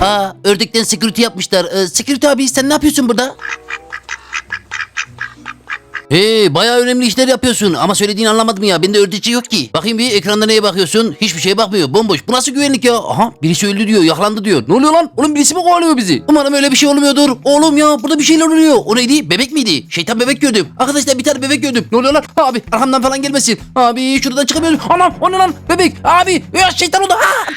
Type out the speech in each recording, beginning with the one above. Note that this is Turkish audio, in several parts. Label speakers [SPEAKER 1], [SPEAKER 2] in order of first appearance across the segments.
[SPEAKER 1] Aa ördekten security yapmışlar. Ee, security abi sen ne yapıyorsun burada? Hey bayağı önemli işler yapıyorsun ama söylediğini anlamadım ya. Bende ördekçi yok ki. Bakayım bir ekranda neye bakıyorsun? Hiçbir şeye bakmıyor. Bomboş. Bu nasıl güvenlik ya? Aha birisi öldü diyor. Yakalandı diyor. Ne oluyor lan? Oğlum birisi mi kovalıyor bizi? Umarım öyle bir şey olmuyordur. Oğlum ya burada bir şeyler oluyor. O neydi? Bebek miydi? Şeytan bebek gördüm. Arkadaşlar bir tane bebek gördüm. Ne oluyor lan? Abi arkamdan falan gelmesin. Abi şuradan çıkamıyorum. Anam o ne lan? Bebek. Abi ya şeytan oldu. Aa!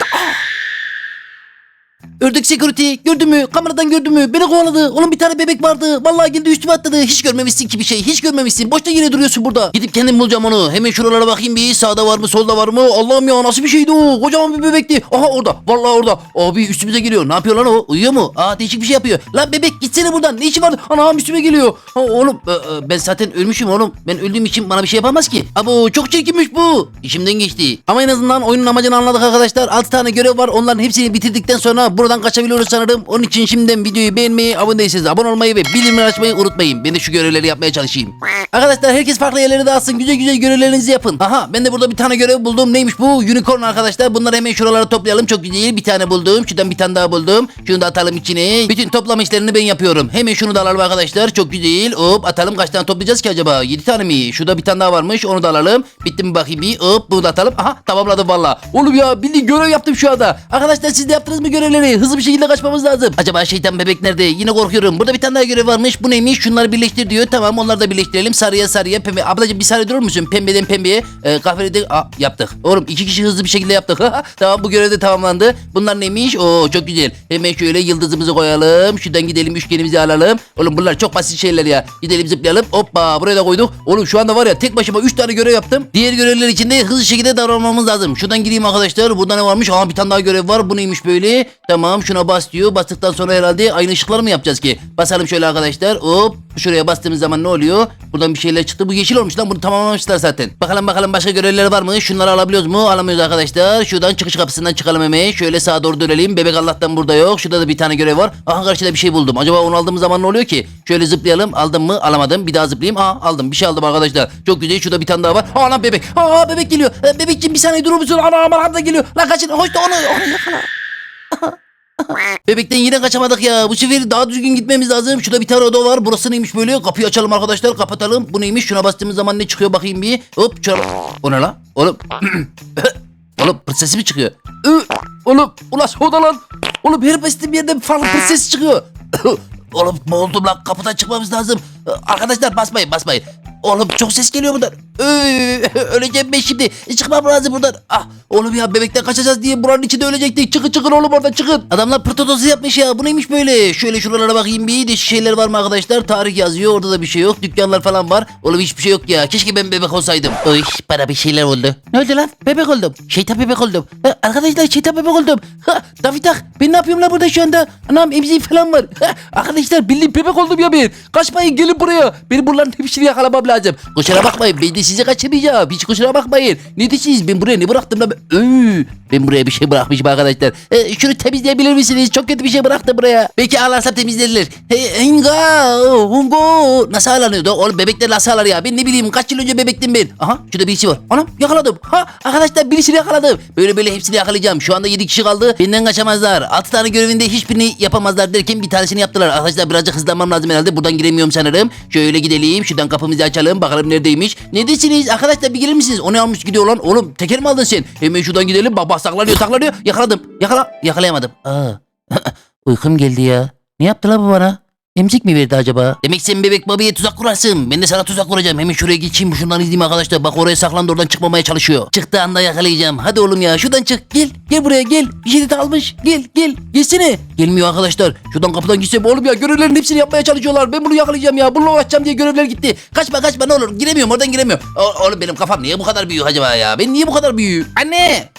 [SPEAKER 1] Ördek security gördün mü? Kameradan gördün mü? Beni kovaladı. Onun bir tane bebek vardı. Vallahi geldi üstüme atladı. Hiç görmemişsin ki bir şey. Hiç görmemişsin. Boşta yine duruyorsun burada. Gidip kendim bulacağım onu. Hemen şuralara bakayım bir. Sağda var mı? Solda var mı? Allah'ım ya nasıl bir şeydi o? Kocaman bir bebekti. Aha orada. Vallahi orada. Abi üstümüze geliyor. Ne yapıyor lan o? Uyuyor mu? Aa değişik bir şey yapıyor. Lan bebek gitsene buradan. Ne işi var? Anam üstüme geliyor. Ha, oğlum e, e, ben zaten ölmüşüm oğlum. Ben öldüğüm için bana bir şey yapamaz ki. Abo çok çirkinmiş bu. İşimden geçti. Ama en azından oyunun amacını anladık arkadaşlar. 6 tane görev var. Onların hepsini bitirdikten sonra buradan kaçabiliyoruz sanırım. Onun için şimdiden videoyu beğenmeyi, abone değilseniz abone olmayı ve bildirimleri açmayı unutmayın. Ben de şu görevleri yapmaya çalışayım. Arkadaşlar herkes farklı yerlere dağılsın. Güzel güzel görevlerinizi yapın. Aha ben de burada bir tane görev buldum. Neymiş bu? Unicorn arkadaşlar. Bunları hemen şuralara toplayalım. Çok güzel. Bir tane buldum. Şuradan bir tane daha buldum. Şunu da atalım içine. Bütün toplama işlerini ben yapıyorum. Hemen şunu da alalım arkadaşlar. Çok güzel. Hop atalım. Kaç tane toplayacağız ki acaba? 7 tane mi? Şurada bir tane daha varmış. Onu da alalım. Bitti mi bakayım bir. Hop bunu da atalım. Aha tamamladım valla. Oğlum ya bildiğin görev yaptım şu anda. Arkadaşlar siz de yaptınız mı görevleri? Hızlı bir şekilde kaçmamız lazım. Acaba şeytan bebek nerede? Yine korkuyorum. Burada bir tane daha görev varmış. Bu neymiş? Şunları birleştir diyor. Tamam onları da birleştirelim. Sarıya sarıya pembe. Ablacığım bir saniye durur musun? Pembeden pembeye. E, kahvereden Aa, yaptık. Oğlum iki kişi hızlı bir şekilde yaptık. tamam bu görev de tamamlandı. Bunlar neymiş? Oo çok güzel. Hemen şöyle yıldızımızı koyalım. Şuradan gidelim üçgenimizi alalım. Oğlum bunlar çok basit şeyler ya. Gidelim zıplayalım. Hoppa buraya da koyduk. Oğlum şu anda var ya tek başıma 3 tane görev yaptım. Diğer görevler için de hızlı şekilde davranmamız lazım. Şuradan gireyim arkadaşlar. Burada ne varmış? Aa bir tane daha görev var. Bu neymiş böyle? Tamam şuna bas diyor. Bastıktan sonra herhalde aynı ışıkları mı yapacağız ki? Basalım şöyle arkadaşlar. Hop şuraya bastığımız zaman ne oluyor? Buradan bir şeyler çıktı. Bu yeşil olmuş lan. Bunu tamamlamışlar zaten. Bakalım bakalım başka görevler var mı? Şunları alabiliyoruz mu? Alamıyoruz arkadaşlar. Şuradan çıkış kapısından çıkalım hemen. Şöyle sağa doğru dönelim. Bebek Allah'tan burada yok. Şurada da bir tane görev var. Aha karşıda bir şey buldum. Acaba onu aldığımız zaman ne oluyor ki? Şöyle zıplayalım. Aldım mı? Alamadım. Bir daha zıplayayım. Aa aldım. Bir şey aldım arkadaşlar. Çok güzel. Şurada bir tane daha var. Aa lan bebek. Aa bebek geliyor. Ee, Bebekciğim bir saniye durur musun? Ana aman geliyor. Lan kaçın. Hoş da onu. onu yakala. Bebekten yine kaçamadık ya. Bu sefer daha düzgün gitmemiz lazım. Şurada bir tane oda var. Burası neymiş böyle? Kapıyı açalım arkadaşlar. Kapatalım. Bu neymiş? Şuna bastığımız zaman ne çıkıyor bakayım bir. Hop şuna. O ne lan? Oğlum. Oğlum sesi mi çıkıyor? Oğlum ulan oda lan. Oğlum her bastığım yerden farklı bir ses çıkıyor. Oğlum boğuldum lan kapıdan çıkmamız lazım. Arkadaşlar basmayın basmayın. Oğlum çok ses geliyor buradan. Ee, öleceğim ben şimdi. Çıkmam lazım buradan. Ah oğlum ya bebekten kaçacağız diye buranın içinde ölecektik. Çıkın çıkın oğlum oradan çıkın. Adamlar protodozu yapmış ya. Bu neymiş böyle? Şöyle şuralara bakayım bir. Değişik şeyler var mı arkadaşlar? Tarih yazıyor. Orada da bir şey yok. Dükkanlar falan var. Oğlum hiçbir şey yok ya. Keşke ben bebek olsaydım. Oy bana bir şeyler oldu. Ne oldu lan? Bebek oldum. Şeytan bebek oldum. Ha, arkadaşlar şeytan bebek oldum. Ha, Davidak ben ne yapıyorum lan burada şu anda? Anam emziği falan var. Ha, arkadaşlar bildiğin bebek oldum ya ben. Kaçmayın gelin buraya. Benim buraların hepsini yakalamam lazım. Kusura bakmayın ben de sizi kaçırmayacağım. Hiç kusura bakmayın. Ne diyorsunuz ben buraya ne bıraktım ben? Öü, ben buraya bir şey bırakmışım arkadaşlar. E, şunu temizleyebilir misiniz? Çok kötü bir şey bıraktım buraya. Belki ağlarsam temizlenir. Hey, Enga, Hungo. Nasıl ağlanıyordu? Oğlum bebekler nasıl ağlar ya? Ben ne bileyim kaç yıl önce bebektim ben. Aha şurada birisi var. Anam yakaladım. Ha arkadaşlar birisini yakaladım. Böyle böyle hepsini yakalayacağım. Şu anda 7 kişi kaldı. Benden kaçamazlar. 6 tane görevinde hiçbirini yapamazlar derken bir tanesini yaptılar. Arkadaşlar birazcık hızlanmam lazım herhalde. Buradan giremiyorum sanırım. Şöyle gidelim. Şuradan kapımızı açalım. Bakalım neredeymiş. Neredesiniz? Arkadaşlar bir gelir misiniz? O ne almış gidiyor lan? Oğlum teker mi aldın sen? Hemen şuradan gidelim. Bak saklanıyor saklanıyor. Yakaladım. Yakala. Yakalayamadım. Aa. Uykum geldi ya. Ne yaptı la bu bana? Emzik mi verdi acaba? Demek sen bebek babiye tuzak kurarsın. Ben de sana tuzak kuracağım. Hemen şuraya geçeyim. Şundan izleyeyim arkadaşlar. Bak oraya saklandı oradan çıkmamaya çalışıyor. Çıktığı anda yakalayacağım. Hadi oğlum ya şuradan çık. Gel. Gel buraya gel. Bir şey de almış. Gel gel. Gelsene. Gelmiyor arkadaşlar. Şuradan kapıdan gitsem oğlum ya görevlerin hepsini yapmaya çalışıyorlar. Ben bunu yakalayacağım ya. Bununla uğraşacağım diye görevler gitti. Kaçma kaçma ne olur. Giremiyorum oradan giremiyorum. O- oğlum benim kafam niye bu kadar büyük acaba ya? Ben niye bu kadar büyük? Anne.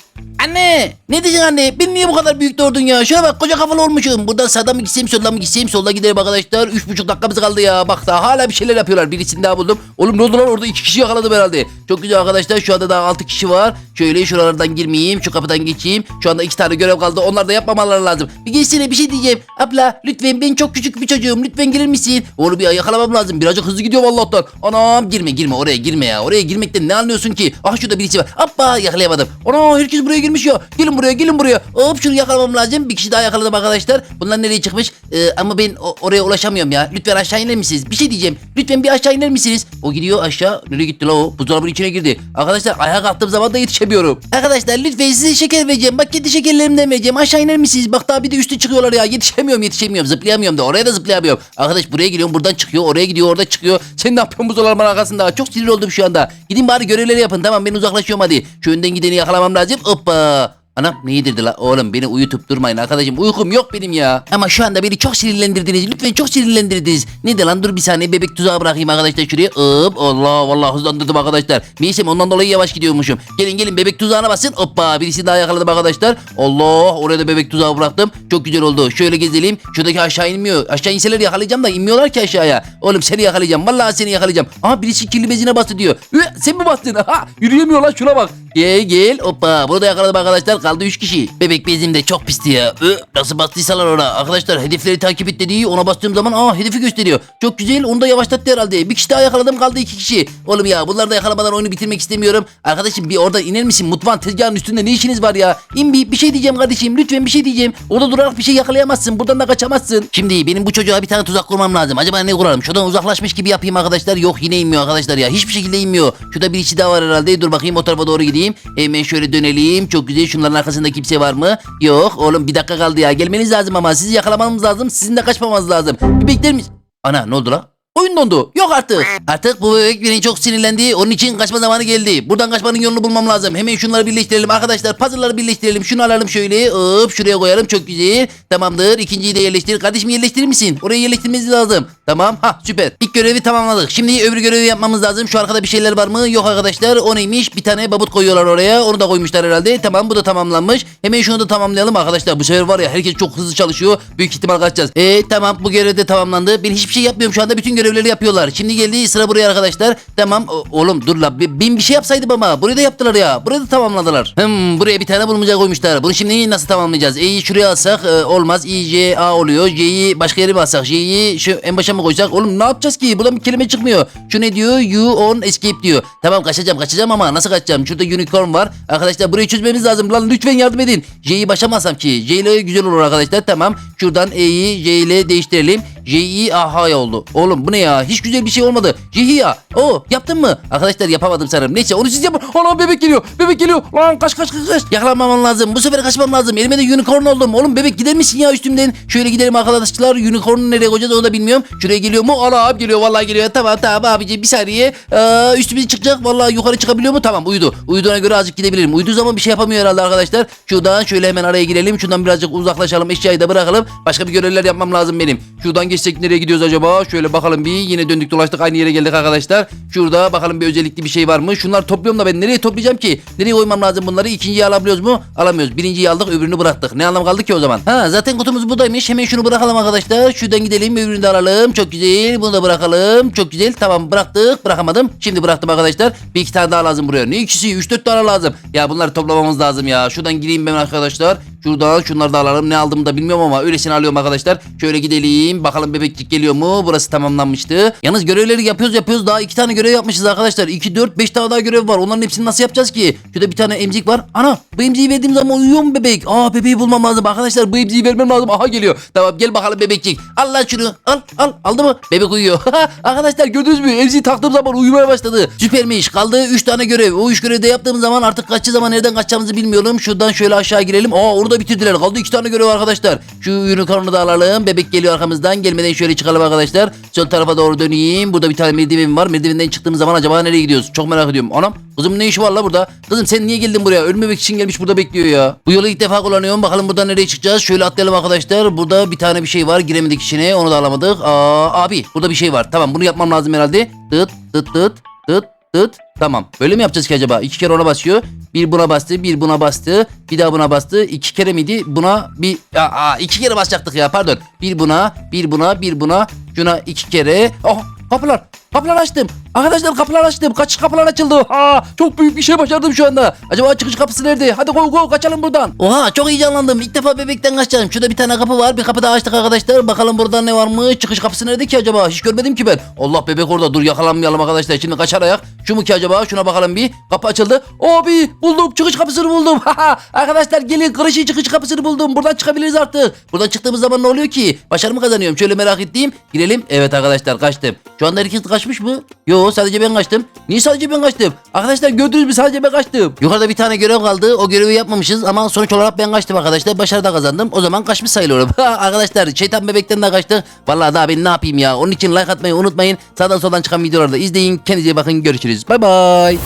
[SPEAKER 1] Anne! Ne diyeceksin anne? Ben niye bu kadar büyük doğurdun ya? Şuna bak koca kafalı olmuşum. Buradan sağdan mı gitsem soldan mı gitsem solda giderim arkadaşlar. Üç buçuk dakikamız kaldı ya. Bak daha hala bir şeyler yapıyorlar. Birisini daha buldum. Oğlum ne oldu lan orada iki kişi yakaladım herhalde. Çok güzel arkadaşlar. Şu anda daha altı kişi var. Şöyle şuralardan girmeyeyim. Şu kapıdan geçeyim. Şu anda iki tane görev kaldı. Onlar da yapmamaları lazım. Bir geçsene bir şey diyeceğim. Abla lütfen ben çok küçük bir çocuğum. Lütfen gelir misin? Oğlum ya yakalamam lazım. Birazcık hızlı gidiyor Allah'tan. Anam girme girme oraya girme ya. Oraya girmekten ne anlıyorsun ki? Ah şurada birisi var. Hoppa yakalayamadım. Ana herkes herkes buraya girmiş ya. Gelin buraya gelin buraya. Hop şunu yakalamam lazım. Bir kişi daha yakaladım arkadaşlar. Bunlar nereye çıkmış? Ee, ama ben oraya ulaşamıyorum ya. Lütfen aşağı iner misiniz? Bir şey diyeceğim. Lütfen bir aşağı iner misiniz? O gidiyor aşağı. Nereye gitti la o? Buzdolabının içine girdi. Arkadaşlar ayağa kalktığım zaman da yetişemiyorum. Arkadaşlar lütfen size şeker vereceğim. Bak kedi şekerlerimden vereceğim. Aşağı iner misiniz? Bak daha bir de üstü çıkıyorlar ya. Yetişemiyorum yetişemiyorum. Zıplayamıyorum da. Oraya da zıplayamıyorum. Arkadaş buraya geliyorum. Buradan çıkıyor. Oraya gidiyor. Orada çıkıyor. Sen ne yapıyorsun buzdolabının arkasında? Çok sinir oldum şu anda. Gidin bari görevleri yapın. Tamam ben uzaklaşıyorum hadi. Şu önden gideni yakalamam lazım. Hoppa. Anam ne la? Oğlum beni uyutup durmayın arkadaşım. Uykum yok benim ya. Ama şu anda beni çok sinirlendirdiniz. Lütfen çok sinirlendirdiniz. Ne de lan dur bir saniye bebek tuzağı bırakayım arkadaşlar şuraya. Hop Allah vallahi hızlandırdım arkadaşlar. Neyse ondan dolayı yavaş gidiyormuşum. Gelin gelin bebek tuzağına basın. Hoppa birisi daha yakaladım arkadaşlar. Allah oraya da bebek tuzağı bıraktım. Çok güzel oldu. Şöyle gezelim. Şuradaki aşağı inmiyor. Aşağı inseler yakalayacağım da inmiyorlar ki aşağıya. Oğlum seni yakalayacağım. Vallahi seni yakalayacağım. Aha birisi kirli bezine bastı diyor. Hı, sen mi bastın? Aha yürüyemiyor lan şuna bak. Gel gel. Hoppa burada yakaladım arkadaşlar. Kaldı 3 kişi. Bebek bezim de çok pisti ya. Nasıl bastıysalar ona. Arkadaşlar hedefleri takip et dediği ona bastığım zaman aa hedefi gösteriyor. Çok güzel. Onu da yavaşlattı herhalde. Bir kişi daha yakaladım kaldı 2 kişi. Oğlum ya bunları da yakalamadan oyunu bitirmek istemiyorum. Arkadaşım bir orada iner misin? Mutfağın tezgahının üstünde ne işiniz var ya? İn bir, bir şey diyeceğim kardeşim. Lütfen bir şey diyeceğim. Orada durarak bir şey yakalayamazsın. Buradan da kaçamazsın. Şimdi benim bu çocuğa bir tane tuzak kurmam lazım. Acaba ne kuralım? Şuradan uzaklaşmış gibi yapayım arkadaşlar. Yok yine inmiyor arkadaşlar ya. Hiçbir şekilde inmiyor. Şurada bir içi daha var herhalde. Dur bakayım o tarafa doğru gideyim. Hemen şöyle dönelim. Çok güzel. Şunların arkasında kimse var mı? Yok. Oğlum bir dakika kaldı ya. Gelmeniz lazım ama. Sizi yakalamamız lazım. Sizin de kaçmamanız lazım. Bir bekler misin? Ana ne oldu la? Oyun dondu. Yok artık. Artık bu bebek beni çok sinirlendi. Onun için kaçma zamanı geldi. Buradan kaçmanın yolunu bulmam lazım. Hemen şunları birleştirelim arkadaşlar. Puzzle'ları birleştirelim. Şunu alalım şöyle. Hop şuraya koyalım. Çok güzel. Tamamdır. İkinciyi de yerleştir. Kardeşim yerleştirir misin? Oraya yerleştirmemiz lazım. Tamam. Ha süper. İlk görevi tamamladık. Şimdi öbür görevi yapmamız lazım. Şu arkada bir şeyler var mı? Yok arkadaşlar. O neymiş? Bir tane babut koyuyorlar oraya. Onu da koymuşlar herhalde. Tamam bu da tamamlanmış. Hemen şunu da tamamlayalım arkadaşlar. Bu sefer var ya herkes çok hızlı çalışıyor. Büyük ihtimal kaçacağız. E tamam bu görev de tamamlandı. Ben hiçbir şey yapmıyorum şu anda. Bütün görevleri yapıyorlar. Şimdi geldi sıra buraya arkadaşlar. Tamam oğlum dur la. Bi- Ben bir şey yapsaydım ama. Burayı da yaptılar ya. Burayı da tamamladılar. Hmm, buraya bir tane bulmaca koymuşlar. Bunu şimdi nasıl tamamlayacağız? E'yi şuraya alsak e, olmaz. İ, J, A oluyor. J'yi başka yere mi alsak? J'yi şu en başa mı koysak? Oğlum ne yapacağız ki? Buradan bir kelime çıkmıyor. Şu ne diyor? You on escape diyor. Tamam kaçacağım kaçacağım ama nasıl kaçacağım? Şurada unicorn var. Arkadaşlar burayı çözmemiz lazım. Lan lütfen yardım edin. J'yi başa mı alsam ki? J ile güzel olur arkadaşlar. Tamam. Şuradan E'yi J ile değiştirelim. J-I aha oldu. Oğlum bu ne ya? Hiç güzel bir şey olmadı. Jihiya. O yaptın mı? Arkadaşlar yapamadım sanırım. Neyse onu siz yapın. Ana bebek geliyor. Bebek geliyor. Lan kaç kaç kaç kaç. Yakalanmamam lazım. Bu sefer kaçmam lazım. Elime de unicorn oldum. Oğlum bebek gider misin ya üstümden? Şöyle gidelim arkadaşlar. Unicorn'u nereye koyacağız onu da bilmiyorum. Şuraya geliyor mu? Ana abi geliyor. Vallahi geliyor. Tamam tamam abici bir saniye. Ee, üstümüze çıkacak. Vallahi yukarı çıkabiliyor mu? Tamam uyudu. Uyuduğuna göre azıcık gidebilirim. Uyuduğu zaman bir şey yapamıyor herhalde arkadaşlar. Şuradan şöyle hemen araya girelim. Şuradan birazcık uzaklaşalım. Eşyayı da bırakalım. Başka bir görevler yapmam lazım benim. Şuradan geçsek nereye gidiyoruz acaba? Şöyle bakalım bir. Yine döndük dolaştık aynı yere geldik arkadaşlar. Şurada bakalım bir özellikli bir şey var mı? Şunlar topluyorum da ben nereye toplayacağım ki? Nereye koymam lazım bunları? İkinciyi alabiliyoruz mu? Alamıyoruz. Birinciyi aldık öbürünü bıraktık. Ne anlam kaldı ki o zaman? Ha zaten kutumuz buradaymış. Hemen şunu bırakalım arkadaşlar. Şuradan gidelim öbürünü de alalım. Çok güzel. Bunu da bırakalım. Çok güzel. Tamam bıraktık. Bırakamadım. Şimdi bıraktım arkadaşlar. Bir iki tane daha lazım buraya. Ne ikisi? Üç dört tane lazım. Ya bunları toplamamız lazım ya. Şuradan gireyim ben arkadaşlar. Şuradan şunları da alalım. Ne aldığımı da bilmiyorum ama öylesine alıyorum arkadaşlar. Şöyle gidelim. Bakalım bebekçik geliyor mu? Burası tamamlanmıştı. Yalnız görevleri yapıyoruz yapıyoruz. Daha iki tane görev yapmışız arkadaşlar. 2, 4, 5 tane daha görev var. Onların hepsini nasıl yapacağız ki? Şurada bir tane emzik var. Ana bu emziği verdiğim zaman uyuyor mu bebek? Aa bebeği bulmam lazım. Arkadaşlar bu emziği vermem lazım. Aha geliyor. Tamam gel bakalım bebekçik. Al lan şunu. Al al. Aldı mı? Bebek uyuyor. arkadaşlar gördünüz mü? Emziği taktığım zaman uyumaya başladı. Süpermiş. Kaldı 3 tane görev. O 3 görevde yaptığım zaman artık kaçı zaman nereden kaçacağımızı bilmiyorum. Şuradan şöyle aşağı girelim. Aa orada bitirdiler. Kaldı 2 tane görev arkadaşlar. Şu unicorn'u da alalım. Bebek geliyor arkamızdan. Gelmeden şöyle çıkalım arkadaşlar. Sol tarafa doğru döneyim. Burada bir tane merdiven var. Merdivenden çıktığımız zaman acaba nereye gidiyoruz? Çok merak ediyorum. Anam kızım ne işi var la burada? Kızım sen niye geldin buraya? Ölmemek için gelmiş burada bekliyor ya. Bu yolu ilk defa kullanıyorum. Bakalım buradan nereye çıkacağız? Şöyle atlayalım arkadaşlar. Burada bir tane bir şey var. Giremedik içine. Onu da alamadık. Aa abi burada bir şey var. Tamam bunu yapmam lazım herhalde. Tıt tıt tıt tıt tıt. Tamam. Böyle mi yapacağız ki acaba? İki kere ona basıyor. Bir buna bastı, bir buna bastı. Bir daha buna bastı. İki kere miydi? Buna bir... Aa, iki kere basacaktık ya pardon. Bir buna, bir buna, bir buna. Şuna iki kere. Oh kapılar. Kapılar açtım. Arkadaşlar kapılar açtım. Kaçış kapılar açıldı. Ha, çok büyük bir şey başardım şu anda. Acaba çıkış kapısı nerede? Hadi go go kaçalım buradan. Oha çok heyecanlandım. İlk defa bebekten kaçacağım. Şurada bir tane kapı var. Bir kapı daha açtık arkadaşlar. Bakalım burada ne var mı? Çıkış kapısı nerede ki acaba? Hiç görmedim ki ben. Allah bebek orada. Dur yakalanmayalım arkadaşlar. Şimdi kaçar ayak. Şu mu ki acaba? Şuna bakalım bir. Kapı açıldı. Abi buldum. Çıkış kapısını buldum. Arkadaşlar gelin. Kırışı çıkış kapısını buldum. Buradan çıkabiliriz artık. Buradan çıktığımız zaman ne oluyor ki? Başarı mı kazanıyorum? Şöyle merak ettiğim. Girelim. Evet arkadaşlar kaçtım. Şu anda herkes kaçmış mı? Yo sadece ben kaçtım. Niye sadece ben kaçtım? Arkadaşlar gördünüz mü sadece ben kaçtım. Yukarıda bir tane görev kaldı. O görevi yapmamışız ama sonuç olarak ben kaçtım arkadaşlar. Başarı da kazandım. O zaman kaçmış sayılıyorum. arkadaşlar şeytan bebekten de kaçtık. Vallahi daha ben ne yapayım ya. Onun için like atmayı unutmayın. Sağdan soldan çıkan videoları da izleyin. Kendinize bakın. Görüşürüz. Bay bay.